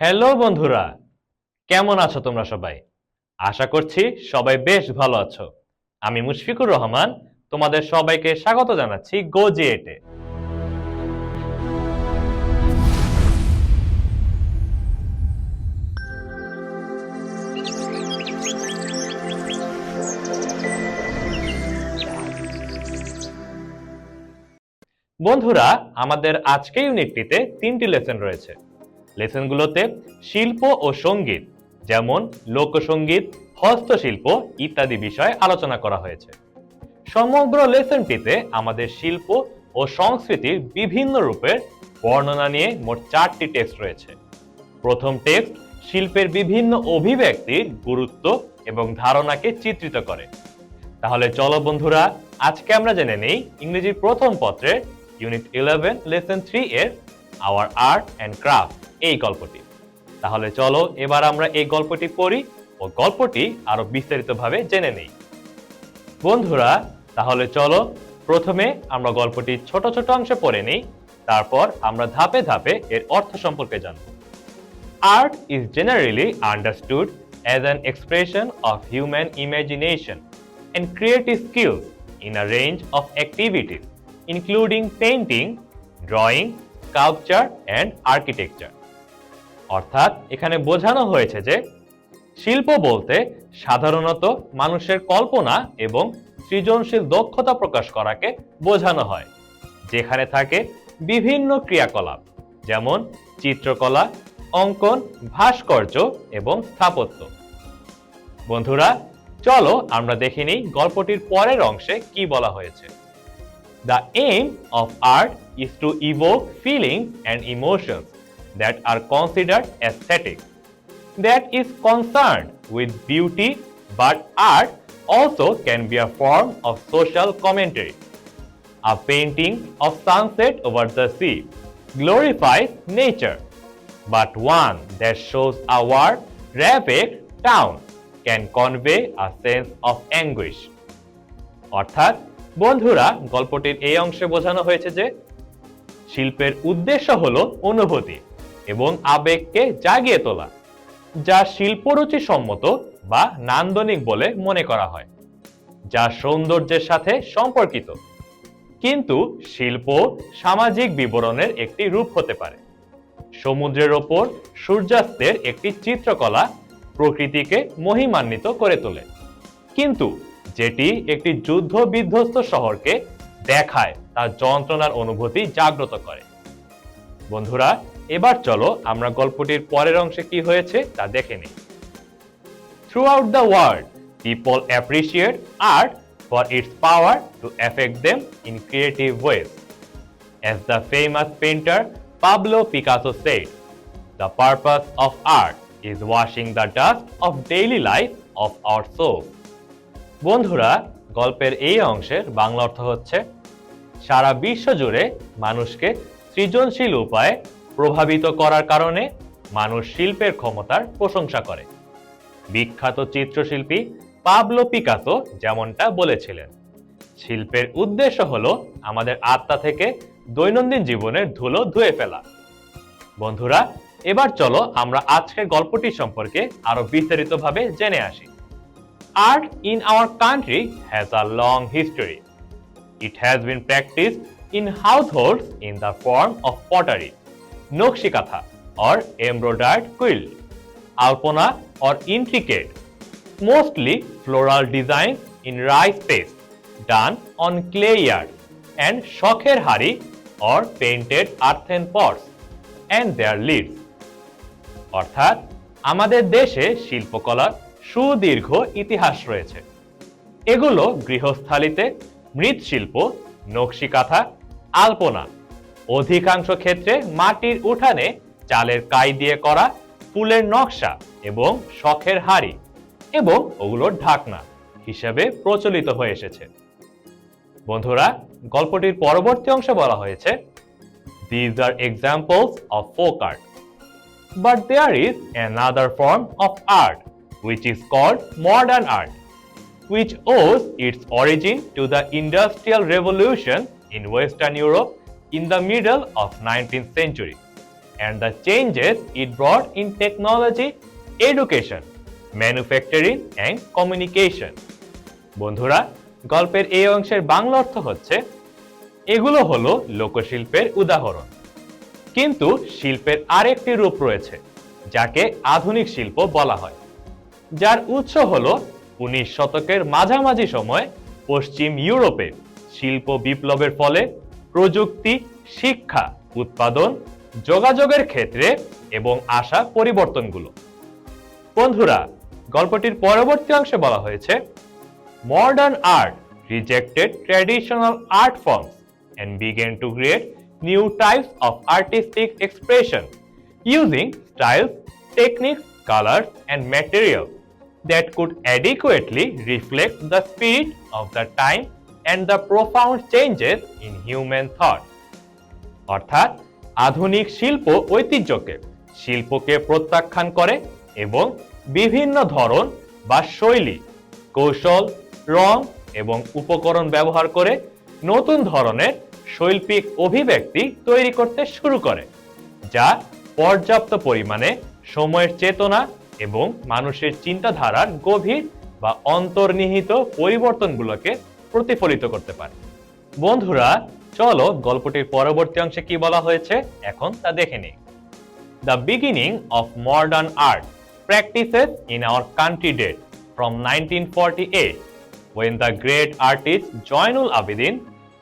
Hello বন্ধুরা, কেমন আছো তোমরা সবাই? আশা করছি সবাই বেশ ভালো আছো। আমি মুশফিকুর রহমান, তোমাদের সবাইকে স্বাগত জানাচ্ছি গো জিএটে বন্ধুরা, আমাদের আজকে ইউনিটটিতে তিনটি লেসন রয়েছে। লেসনগুলোতে শিল্প ও সংগীত, যেমন লোকসঙ্গীত, হস্তশিল্প ইত্যাদি বিষয়ে আলোচনা করা হয়েছে। সমগ্র লেসনটিতে আমাদের শিল্প ও সংস্কৃতির বিভিন্ন রূপের বর্ণনা নিয়ে মোট চারটি টেক্সট রয়েছে। প্রথম টেক্সট, শিল্পের বিভিন্ন অভিব্যক্তির গুরুত্ব এবং ধারণাকে চিত্রিত করে। তাহলে চলো বন্ধুরা, আজকে আমরা জেনে নেই ইংরেজির প্রথম পত্রের ইউনিট ইলেভেন, লেসন থ্রি এর আওয়ার আর্ট অ্যান্ড ক্রাফট এই গল্পটি। তাহলে চলো এবার আমরা এই গল্পটি পড়ি ও গল্পটি আরও বিস্তারিতভাবে জেনে নেই। বন্ধুরা, তাহলে চলো প্রথমে আমরা গল্পটি ছোট ছোট অংশে পড়ে নিই, তারপর আমরা ধাপে ধাপে এর অর্থ সম্পর্কে জানব। Art is generally understood as an expression of human imagination and creative skill in a range of activities including painting drawing sculpture, and architecture. অর্থাৎ এখানে বোঝানো হয়েছে যে শিল্প বলতে সাধারণত মানুষের কল্পনা এবং সৃজনশীল দক্ষতা প্রকাশ করাকে বোঝানো হয় যেখানে থাকে বিভিন্ন ক্রিয়াকলাপ যেমন চিত্রকলা অঙ্কন ভাস্কর্য এবং স্থাপত্য বন্ধুরা চলো আমরা দেখে নিই গল্পটির পরের অংশে কি বলা হয়েছে The aim of art is to evoke feelings and emotions that are considered aesthetic that is concerned with beauty, but art also can be a form of social commentary. A painting of sunset over the sea glorifies nature, but one that shows a war ravaged town can convey a sense of anguish. অর্থাৎ বন্ধুরা, গল্পটির এই অংশে বোঝানো হয়েছে যে শিল্পের উদ্দেশ্য হলো অনুভূতি এবং আবেগকে জাগিয়ে তোলা, যা শিল্পরুচি সম্মত বা নান্দনিক বলে মনে করা হয়, যা সৌন্দর্যের সাথে সম্পর্কিত। কিন্তু শিল্প সামাজিক বিবরণের একটি রূপ হতে পারে। সমুদ্রের ওপর সূর্যাস্তের একটি চিত্রকলা প্রকৃতিকে মহিমান্বিত করে তোলে। কিন্তু যেটি একটি যুদ্ধ বিধ্বস্ত শহরকে দেখায় তার যন্ত্রণার অনুভূতি জাগ্রত করে। বন্ধুরা এবার চলো আমরা গল্পটির পরের অংশে কি হয়েছে তা দেখে নিই। Throughout the world people appreciate art for its power to affect them in creative ways As the famous painter Pablo Picasso said, the purpose of art is washing the dust of daily life of our soul. বন্ধুরা, গল্পের এই অংশের বাংলা অর্থ হচ্ছে, সারা বিশ্ব জুড়ে মানুষকে সৃজনশীল উপায়ে প্রভাবিত করার কারণে মানুষ শিল্পের ক্ষমতার প্রশংসা করে। বিখ্যাত চিত্রশিল্পী পাবলো পিকাসো যেমনটা বলেছিলেন, শিল্পের উদ্দেশ্য হলো আমাদের আত্মা থেকে দৈনন্দিন জীবনের ধুলো ধুয়ে ফেলা। বন্ধুরা, এবার চলো আমরা আজকের গল্পটি সম্পর্কে আরও বিস্তারিতভাবে জেনে আসি। Art in our country has a long history. It has been practiced in households in the form of pottery, nokshikatha or embroidered quilt, alpona or intricate, mostly floral designs in rice paste done on clay yard and shokher hari or painted earthen pots and their lids. অর্থাৎ আমাদের দেশে শিল্পকলার সুদীর্ঘ ইতিহাস রয়েছে। এগুলো গৃহস্থালিতে, মৃৎশিল্প, নকশিকাঁথা, আলপনা, অধিকাংশ ক্ষেত্রে মাটির উঠানে চালের কাই দিয়ে করা ফুলের নকশা এবং শখের হাড়ি এবং ওগুলোর ঢাকনা হিসেবে প্রচলিত হয়ে এসেছে। বন্ধুরা, গল্পটির পরবর্তী অংশে বলা হয়েছে these are examples of folk art But there is another form of art. Which is called modern art, which owes its origin to the Industrial Revolution in Western Europe in the middle of 19th century and the changes it brought in technology, education, manufacturing and communication. বন্ধুরা গল্পের এই অংশের বাংলা অর্থ হচ্ছে এগুলো হলো লোকশিল্পের উদাহরণ কিন্তু শিল্পের আরেকটি রূপ রয়েছে যাকে আধুনিক শিল্প বলা হয় যার উৎস হল উনিশ শতকের মাঝামাঝি সময় পশ্চিম ইউরোপে শিল্প বিপ্লবের ফলে প্রযুক্তি শিক্ষা উৎপাদন যোগাযোগের ক্ষেত্রে এবং আসা পরিবর্তনগুলো। বন্ধুরা গল্পটির পরবর্তী অংশে বলা হয়েছে modern art rejected traditional art forms and began to create new types of artistic expression using styles, techniques, colors, and materials. That could adequately reflect the spirit of the time and the profound changes in human thought. অর্থাৎ, আধুনিক শিল্প ঐতিহ্যকে, শিল্পকে প্রত্যাখ্যান করে এবং বিভিন্ন ধরন বা শৈলী, কৌশল, রং এবং উপকরণ ব্যবহার করে নতুন ধরনের শৈল্পিক অভিব্যক্তি তৈরি করতে শুরু করে, যা পর্যাপ্ত পরিমাণে সময়ের চেতনা এবং মানুষের চিন্তাধারার গভীর বা অন্তর্নিহিত পরিবর্তনগুলোকে প্রতিফলিত করতে পারে। বন্ধুরা, চলো গল্পটির পরবর্তী অংশে কি বলা হয়েছে এখন তা দেখে নিই। The beginning of modern art practices in our country date from nineteen forty eight when the great artist Zainul Abedin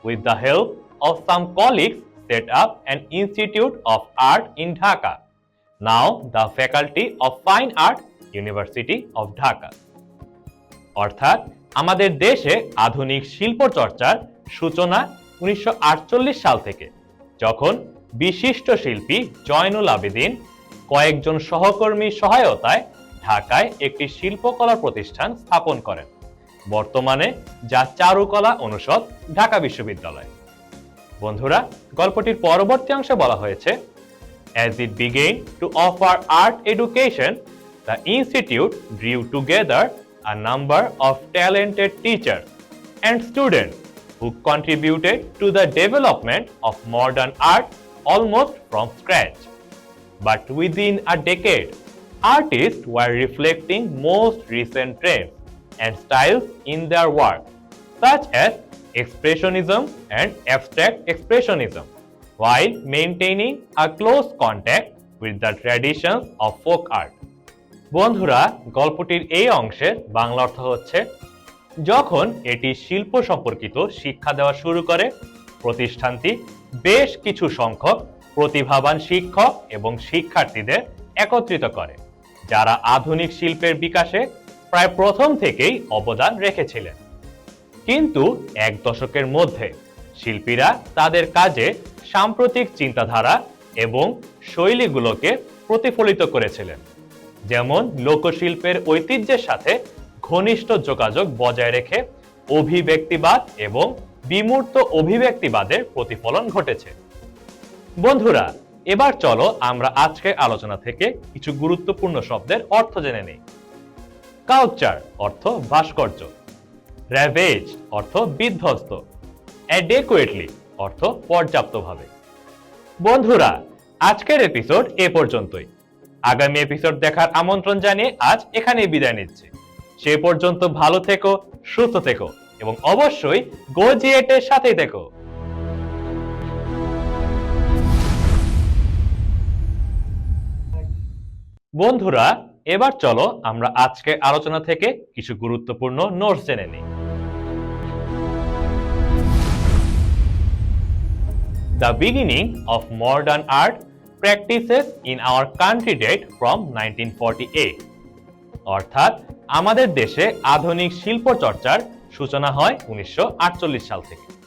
with the help of some colleagues set up and institute of art in Dhaka now the Faculty of Fine Art, University of Dhaka. অর্থাৎ আমাদের দেশে আধুনিক শিল্প চর্চার সূচনা উনিশশো সাল থেকে যখন বিশিষ্ট শিল্পী জয়নুল আবেদিন কয়েকজন সহকর্মীর সহায়তায় ঢাকায় একটি শিল্পকলা প্রতিষ্ঠান স্থাপন করেন বর্তমানে যা চারুকলা অনুষদ ঢাকা বিশ্ববিদ্যালয় বন্ধুরা গল্পটির পরবর্তী অংশে বলা হয়েছে As it began to offer art education, the institute drew together a number of talented teachers and students who contributed to the development of modern art almost from scratch. But within a decade, artists were reflecting most recent trends and styles in their work, such as Expressionism and Abstract Expressionism, while maintaining a close contact with the traditions of folk art. বন্ধুরা, গল্পটির এই অংশের বাংলা অর্থ হচ্ছে, যখন এটি শিল্প সম্পর্কিত শিক্ষা দেওয়া শুরু করে, প্রতিষ্ঠানটি বেশ কিছু সংখ্যক প্রতিভাবান শিক্ষক এবং শিক্ষার্থীদের একত্রিত করে, যারা আধুনিক শিল্পের বিকাশে প্রায় প্রথম থেকেই অবদান রেখেছিলেন কিন্তু এক দশকের মধ্যে শিল্পীরা তাদের কাজে সাম্প্রতিক চিন্তাধারা এবং শৈলীগুলোকে প্রতিফলিত করেছিলেন। যেমন লোকশিল্পের ঐতিহ্যের সাথে ঘনিষ্ঠ যোগাযোগ বজায় রেখে অভিব্যক্তিবাদ এবং বিমূর্ত অভিব্যক্তিবাদের প্রতিফলন ঘটেছে। বন্ধুরা, এবার চলো আমরা আজকের আলোচনা থেকে কিছু গুরুত্বপূর্ণ শব্দের অর্থ জেনে নিই। কালচার অর্থ ভাস্কর্য। র্যাভেজ অর্থ বিধ্বস্ত। অ্যাডেকুয়েটলি অর্থ পর্যাপ্তভাবে। বন্ধুরা, আজকের এপিসোড এ পর্যন্তই। আগামী এপিসোড দেখার আমন্ত্রণ জানিয়ে আজ এখানেই বিদায় নিচ্ছি। সে পর্যন্ত ভালো থেকো, সুস্থ থেকো এবং অবশ্যই গোজিয়েটের সাথেই থেকো। বন্ধুরা, এবার চলো আমরা আজকে আলোচনা থেকে কিছু গুরুত্বপূর্ণ নোটস জেনে নিই। The beginning of modern art practices in our country date from nineteen অর্থাৎ আমাদের দেশে আধুনিক শিল্প চর্চার সূচনা হয় উনিশশো আটচল্লিশ সাল থেকে।